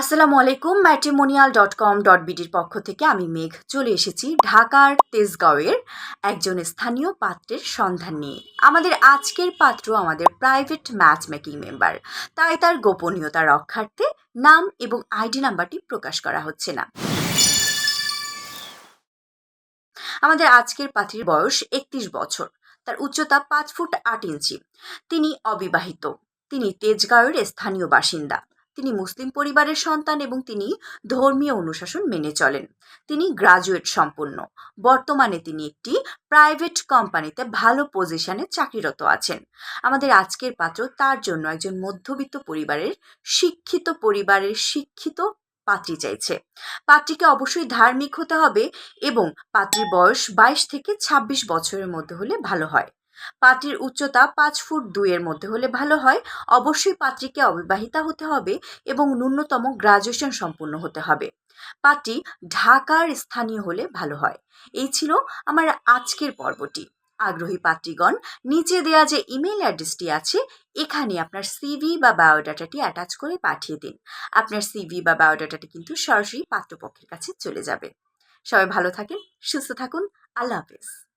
আসসালামু আলাইকুম matrimonial dot com dot বিডির পক্ষ থেকে আমি মেঘ চলে এসেছি ঢাকার তেজগাঁওয়ের একজন স্থানীয় পাত্রের সন্ধান নিয়ে। আমাদের আজকের পাত্র আমাদের প্রাইভেট ম্যাচ মেকিং মেম্বার তাই তার গোপনীয়তা রক্ষার্থে নাম এবং আইডি নাম্বারটি প্রকাশ করা হচ্ছে না। আমাদের আজকের পাত্রীর বয়স একত্রিশ বছর। তার উচ্চতা পাঁচ ফুট আট ইঞ্চি। তিনি অবিবাহিত। তিনি তেজগাঁওয়ের স্থানীয় বাসিন্দা। তিনি মুসলিম পরিবারের সন্তান এবং তিনি ধর্মীয় অনুশাসন মেনে চলেন। তিনি গ্রাজুয়েট সম্পন্ন। বর্তমানে তিনি একটি প্রাইভেট কোম্পানিতে ভালো পজিশনে চাকরিরত আছেন। আমাদের আজকের পাত্র তার জন্য একজন মধ্যবিত্ত পরিবারের শিক্ষিত পরিবারের শিক্ষিত পাত্রী চাইছে। পাত্রীকে অবশ্যই ধার্মিক হতে হবে এবং পাত্রীর বয়স বাইশ থেকে ২৬ বছরের মধ্যে হলে ভালো হয়। পাত্রীর উচ্চতা পাঁচ ফুট দুইয়ের মধ্যে হলে ভালো হয়। অবশ্যই পাত্রীকে অবিবাহিতা হতে হবে এবং ন্যূনতম গ্রাজুয়েশন সম্পূর্ণ হতে হবে। পাত্রী ঢাকার স্থানীয় হলে ভালো হয়। এই ছিল আমার আজকের পর্বটি। আগ্রহী পাত্রীগণ, নিচে দেয়া যে ইমেল অ্যাড্রেসটি আছে, এখানে আপনার সিভি বা বায়োডাটাটি অ্যাটাচ করে পাঠিয়ে দিন। আপনার সিভি বা বায়োডাটাটি কিন্তু সরাসরি পাত্রপক্ষের কাছে চলে যাবে। সবাই ভালো থাকেন, সুস্থ থাকুন। আল্লাহ হাফেজ।